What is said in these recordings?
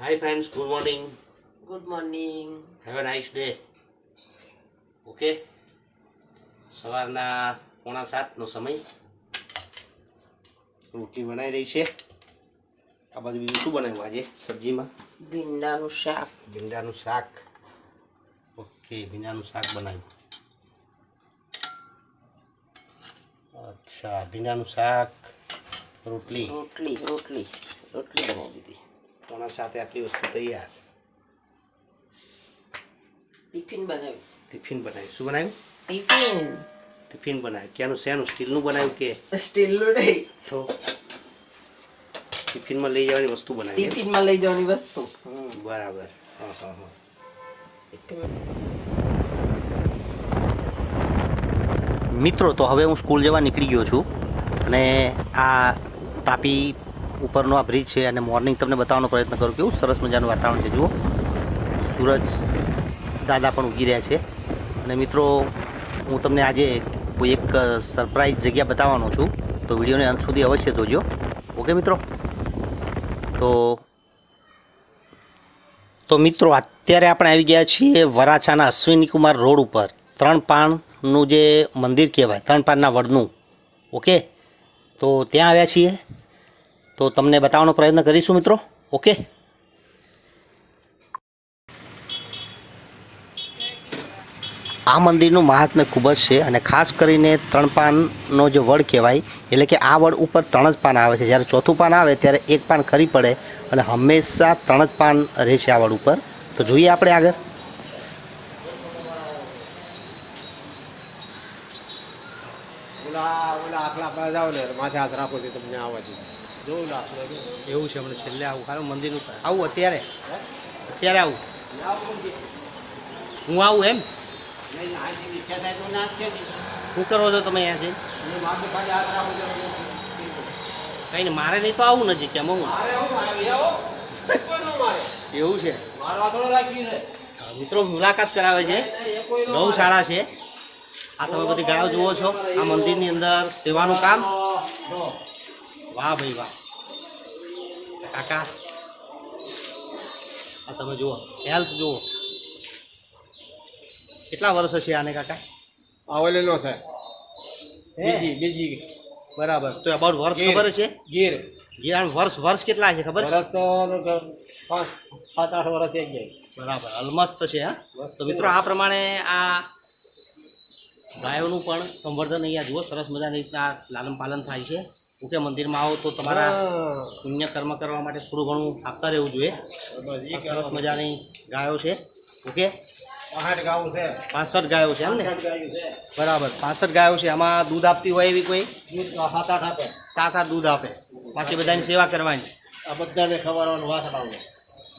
Hi friends, good morning. Good morning Have a nice day. Okay સવારના પોણા સાતનો સમય. રોટલી બનાવી રહી છે. આ બાજુ બીજું શું બનાવ્યું આજે સબ્જીમાં? ભીંડાનું શાક. ભીંડાનું શાક. ઓકે ભીંડાનું શાક બનાવ્યું. અચ્છા ભીંડાનું શાક રોટલી. રોટલી રોટલી રોટલી બનાવી દીધી. પોણા સાથે આટલી વસ્તુ તૈયાર. ટિફિન બનાવ્યું ટિફિન બનાવ્યું શું બનાવ્યું? ટિફિન. ટિફિન બનાવ્યું. ક્યાંનું શેનું? સ્ટીલનું બનાવ્યું કે? સ્ટીલનું નહીં. તો ટિફિનમાં લઈ જવાની વસ્તુ બનાવી. ટિફિનમાં લઈ જવાની વસ્તુ. બરાબર. હા હા હા. મિત્રો તો હવે હું સ્કૂલ જવા નીકળી ગયો છું અને આ તાપી ઉપરનો આ બ્રિજ છે અને મોર્નિંગ તમને બતાવવાનો પ્રયત્ન કરું કેવું સરસ મજાનું વાતાવરણ છે, જુઓ. સૂરજ દાદા પણ ઉગી રહ્યા છે. અને મિત્રો, હું તમને આજે કોઈ એક સરપ્રાઈઝ જગ્યા બતાવવાનો છું, તો વિડીયોને અંત સુધી અવશ્ય જોજો. ઓકે, મિત્રો? તો તો મિત્રો, અત્યારે આપણે આવી ગયા છીએ વરાછાના અશ્વિની કુમાર રોડ ઉપર. ત્રણ પાણનું જે મંદિર કહેવાય, ત્રણ પાનના વડનું. ઓકે? તો ત્યાં આવ્યા છીએ. તો તમને બતાવવાનો પ્રયત્ન કરીશું, મિત્રો. ઓકે આ મંદિરનું મહાત્મ્ય ખૂબ જ છે અને ખાસ કરીને ત્રણ પાનનો જે વડ કહેવાય, એટલે કે આ વડ ઉપર ત્રણ જ પાન આવે છે. જ્યારે ચોથું પાન આવે, ત્યારે એક પાન ખરી પડે અને હંમેશા ત્રણ જ પાન રહે છે આ વડ ઉપર. તો જોઈએ આપણે આગળ. માથે હાથ રાખો છો, તમને આવવાથી લાખલો એવું છે હમણાં છેલ્લે આવું. ખાલી મંદિરનું આવું અત્યારે? અત્યારે આવું? હું આવું એમ? શું કરો છો તમે અહીંયા જઈને? કંઈ નહીં મારે નહીં તો આવું નજીક એમ હું. એવું છે? મિત્રો મુલાકાત કરાવે છે. ગૌશાળા છે. આ તમે બધી ગાયો જુઓ છો. આ મંદિરની અંદર સેવાનું કામ. વાહ ભાઈ વાહ. કાકા. આ તમે જુઓ હેલ્થ જુઓ. કેટલા વર્ષ હશે આને કાકા? આવેલેલો છે. બીજી બીજી. બરાબર. તો અબાઉટ વર્ષ ખબર છે? ગીર. ગિરાણ વર્ષ વર્ષ કેટલા છે ખબર છે? વરસ તો સાત આઠ વર્ષ થઈ જાય બરાબર. અલમસ્ત છે હા? તો મિત્રો આ પ્રમાણે આ ગાયોનું પણ સંવર્ધન અહીંયા જુઓ સરસ મજાની રીતના લાલન પાલન થાય છે. ઓકે મંદિરમાં આવો તો તમારા. પુણ્ય કર્મ કરવા માટે થોડું ઘણું આપતા રહેવું જોઈએ. સરસ મજાની ગાયો છે. ઓકે પાસઠ ગાયો છે. એમ ને? બરાબર. પાસઠ ગાયો છે. આમાં દૂધ આપતી હોય એવી કોઈ? સાત આઠ આપે. સાત આઠ દૂધ આપે. પાછી બધાની સેવા કરવાની. આ બધાને ખવડાવવાનું વાસણ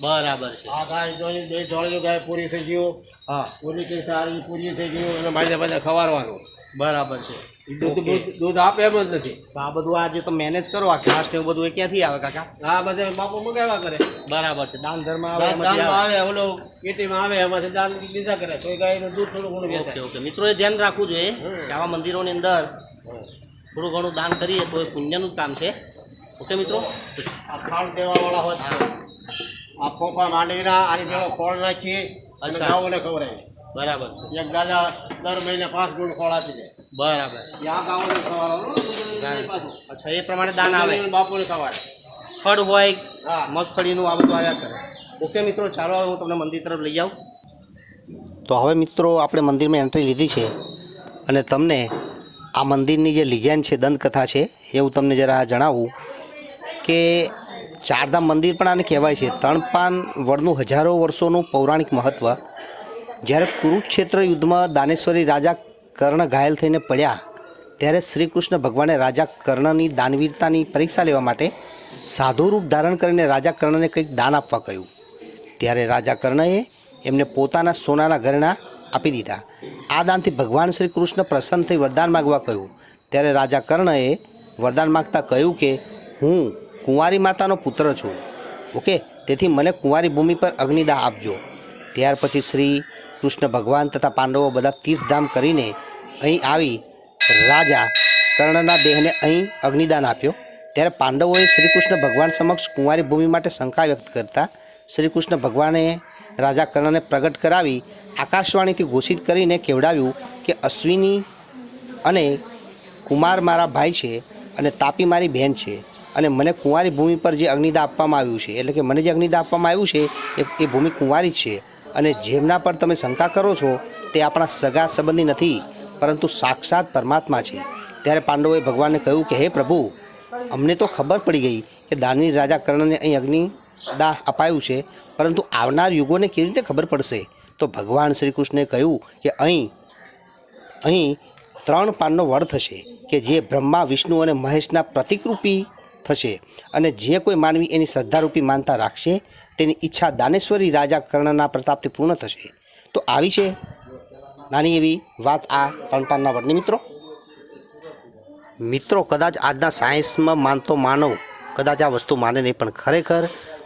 બરાબર છે. આ ગાય જોઈ બે જોડી ગાય પૂરી થઈ ગયું. હા. પૂરી થઈ સારી પૂરી થઈ ગયું અને મારી બધા ખવાડવાનું. બરાબર છે. દૂધ દૂધ આપે એમ જ નથી. આ બધું આજે તો મેનેજ કરો આ ઘાસ ને એવું બધું એ ક્યાંથી આવે કાકા? આ બધે બાપુ મગાવ્યા કરે. બરાબર છે. દાન ધર્મ આવે. આવે. ઓલો પેટીમાં આવે એમાંથી દાન લીધા કરે. તો ગાયનું દૂધ થોડું ઘણું ઓકે ઓકે મિત્રોએ ધ્યાન રાખવું જોઈએ કે આવા મંદિરોની અંદર થોડું ઘણું દાન કરીએ તો એ પુણ્યનું કામ છે. ઓકે મિત્રો? આ ખાણ દેવાવાળા હોય આ ફોફા માંડવીના આની પેલો ખોળ નાખીએ અને ખબર ખવડાવીએ. બરાબર છે. એક દાદા દર મહિને પાંચ ગુણ ખોળાતી જાય બરાબર. અચ્છા એ પ્રમાણે દાન આવે. બાપુને ખવાડે ફળ હોય મગફળીનું આ બધું આવ્યા કરે. ઓકે મિત્રો ચાલો હવે હું તમને મંદિર તરફ લઈ જાઉં તો હવે મિત્રો આપણે મંદિરમાં એન્ટ્રી લીધી છે. અને તમને આ મંદિરની જે લિજેન્ડ છે દંતકથા છે એ હું તમને જરા જણાવું કે ચારધામ મંદિર પણ આને કહેવાય છે. ત્રણપાન વડનું હજારો વર્ષોનું પૌરાણિક મહત્ત્વ જ્યારે કુરુક્ષેત્ર યુદ્ધમાં દાનેશ્વરી રાજા કર્ણ ઘાયલ થઈને પડ્યા, ત્યારે શ્રી કૃષ્ણ ભગવાને રાજા કર્ણની દાનવીરતાની પરીક્ષા લેવા માટે સાધુ રૂપ ધારણ કરીને રાજા કર્ણને કંઈક દાન આપવા કહ્યું. ત્યારે રાજા કર્ણએ એમને પોતાના સોનાના ઘરેણા આપી દીધા. આ દાનથી ભગવાન શ્રી કૃષ્ણ પ્રસન્ન થઈ વરદાન માગવા કહ્યું. ત્યારે રાજા કર્ણએ વરદાન માગતા કહ્યું કે, હું કુંવારી માતાનો પુત્ર છું. ઓકે, તેથી મને કુંવારી ભૂમિ પર અગ્નિદાહ આપજો. ત્યાર પછી શ્રી કૃષ્ણ ભગવાન તથા પાંડવો બધા તીર્થધામ કરીને અહીં આવી રાજા કર્ણના દેહને અહીં અગ્નિદાન આપ્યો. ત્યારે પાંડવોએ શ્રી કૃષ્ણ ભગવાન સમક્ષ કુંવારી ભૂમિ માટે શંકા વ્યક્ત કરતા શ્રી કૃષ્ણ ભગવાને રાજા કર્ણને પ્રગટ કરાવી આકાશવાણીથી ઘોષિત કરીને કેવડાવ્યું કે અશ્વિની અને કુમાર મારા ભાઈ છે અને તાપી મારી બહેન છે અને મને કુંવારી ભૂમિ પર જે અગ્નિદા આપવામાં આવ્યું છે, એટલે કે મને જે અગ્નિદા આપવામાં આવ્યું છે, એ ભૂમિ કુંવારી છે. અને જેમના પર તમે શંકા કરો છો, તે આપણા સગા સંબંધી નથી, પરંતુ સાક્ષાત પરમાત્મા છે. ત્યારે પાંડવોએ ભગવાનને કહ્યું કે, હે પ્રભુ, અમને તો ખબર પડી ગઈ કે દાનવીર રાજા કર્ણને અહીં અગ્નિ દાહ અપાયું છે, પરંતુ આવનાર યુગોને કેવી રીતે ખબર પડશે? તો ભગવાન શ્રી કૃષ્ણે કહ્યું કે, અહીં અહીં ત્રણ પાનનો વડ થશે કે જે બ્રહ્મા, વિષ્ણુ અને મહેશના પ્રતિકરૂપી થશે. અને જે કોઈ માનવી એની શ્રદ્ધારૂપી માનતા રાખશે, તેની ઈચ્છા દાનેશ્વરી રાજા કર્ણના પ્રતાપથી પૂર્ણ થશે. તો આવી છે નાની એવી વાત આ ત્રણ પાનના વડની મિત્રો. મિત્રો, કદાચ આજના સાયન્સમાં માનતો માનવ કદાચ આ વસ્તુ માને નહીં, પણ ખરેખર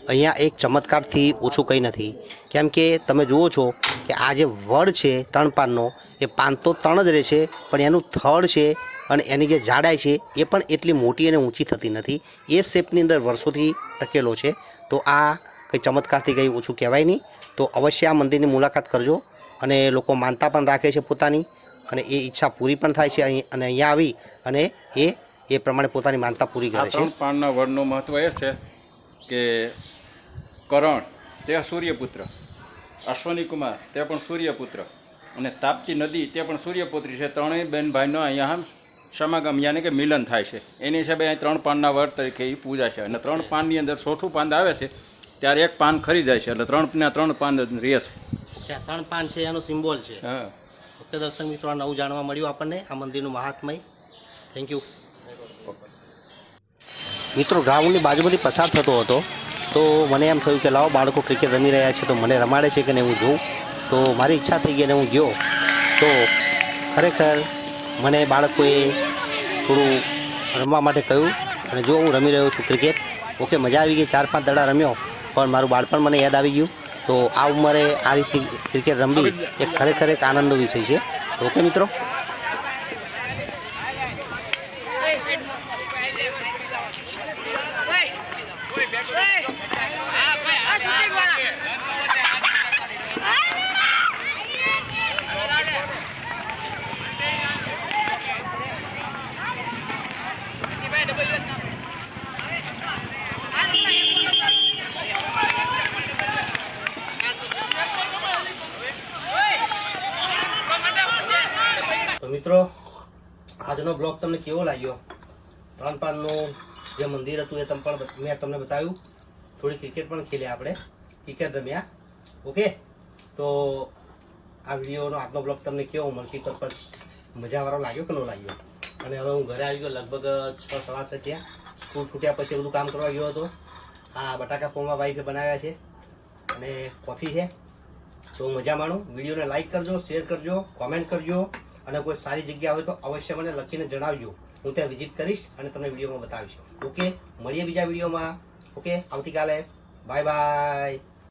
અહીંયા એક ચમત્કારથી ઓછું કંઈ નથી. કેમ કે તમે જુઓ છો કે આ જે વડ છે ત્રણ પાનનો એ પાન તો ત્રણ જ રહે છે, પણ એનું થડ છે અને એની જે જાડાઈ છે, એ પણ એટલી મોટી અને ઊંચી થતી નથી. એ શેપની અંદર વર્ષોથી ટકેલો છે. તો આ કંઈ ચમત્કારથી કંઈ ઓછું કહેવાય નહીં. તો અવશ્ય આ મંદિરની મુલાકાત કરજો અને લોકો માનતા પણ રાખે છે પોતાની અને એ ઈચ્છા પૂરી પણ થાય છે અહીં અને અહીંયા આવી અને એ એ પ્રમાણે પોતાની માનતા પૂરી કરે છે. પાનના વડનું મહત્ત્વ એ છે કે કરણ, તે સૂર્યપુત્ર, અશ્વની કુમાર, તે પણ સૂર્યપુત્ર. અને તાપતી નદી તે પણ સૂર્યપુત્રી છે. ત્રણેય બેન ભાઈનો અહીંયા સમાગમ યાને કે મિલન થાય છે. એની હિસાબે અહીં ત્રણ પાનના વર તરીકે એ પૂજા છે. અને ત્રણ પાનની અંદર ચોથું પાન આવે છે ત્યારે એક પાન ખરી જાય છે. એટલે ત્રણના ત્રણ પાન રહે છે. ત્રણ પાન છે એનો સિમ્બોલ છે. હા. ઓકે દર્શક મિત્રો નવું જાણવા મળ્યું આપણને. આ મંદિરનું મહાત્મય. થેન્ક યુ મિત્રો ગ્રાઉન્ડની બાજુમાંથી પસાર થતો હતો. તો મને એમ થયું કે લાવો બાળકો ક્રિકેટ રમી રહ્યા છે તો મને રમાડે છે કે નહીં હું જોઉં. તો મારી ઈચ્છા થઈ ગઈ અને હું ગયો તો ખરેખર મને બાળકોએ થોડું રમવા માટે કહ્યું અને જો હું રમી રહ્યો છું ક્રિકેટ ઓકે મજા આવી ગઈ ચાર પાંચ દડા રમ્યો પણ મારું બાળપણ મને યાદ આવી ગયું તો આ ઉંમરે આ રીતની ક્રિકેટ રમવી એ ખરેખર એક આનંદનો વિષય છે ઓકે મિત્રો તો આજનો બ્લોગ તમને કેવો લાગ્યો? ત્રણ પાનનું જે મંદિર હતું એ તમ પણ મેં તમને બતાવ્યું. થોડી ક્રિકેટ પણ ખેલ્યા આપણે ક્રિકેટ રમ્યા. ઓકે તો આ વિડીયોનો આજનો બ્લોગ તમને કેવો મલ્ટી પર્પઝ મજાવાળો લાગ્યો કે ન લાગ્યો? અને હવે હું ઘરે આવી ગયો, લગભગ છ સવા છ ત્યાં સ્કૂલ છૂટ્યા પછી બધું કામ કરવા ગયો હતો. આ બટાકા પૌવા વાઈફે બનાવ્યા છે. અને કોફી છે. તો મજા માણું. વિડીયોને લાઈક કરજો શેર કરજો કોમેન્ટ કરજો. અને કોઈ સારી જગ્યા હોય તો અવશ્ય મને લખીને જણાવજો. હું ત્યાં વિઝિટ કરીશ અને તમને વિડીયોમાં બતાવીશ. ઓકે, મળીએ બીજા વિડીયોમાં. ઓકે, આવતીકાલે. Bye bye.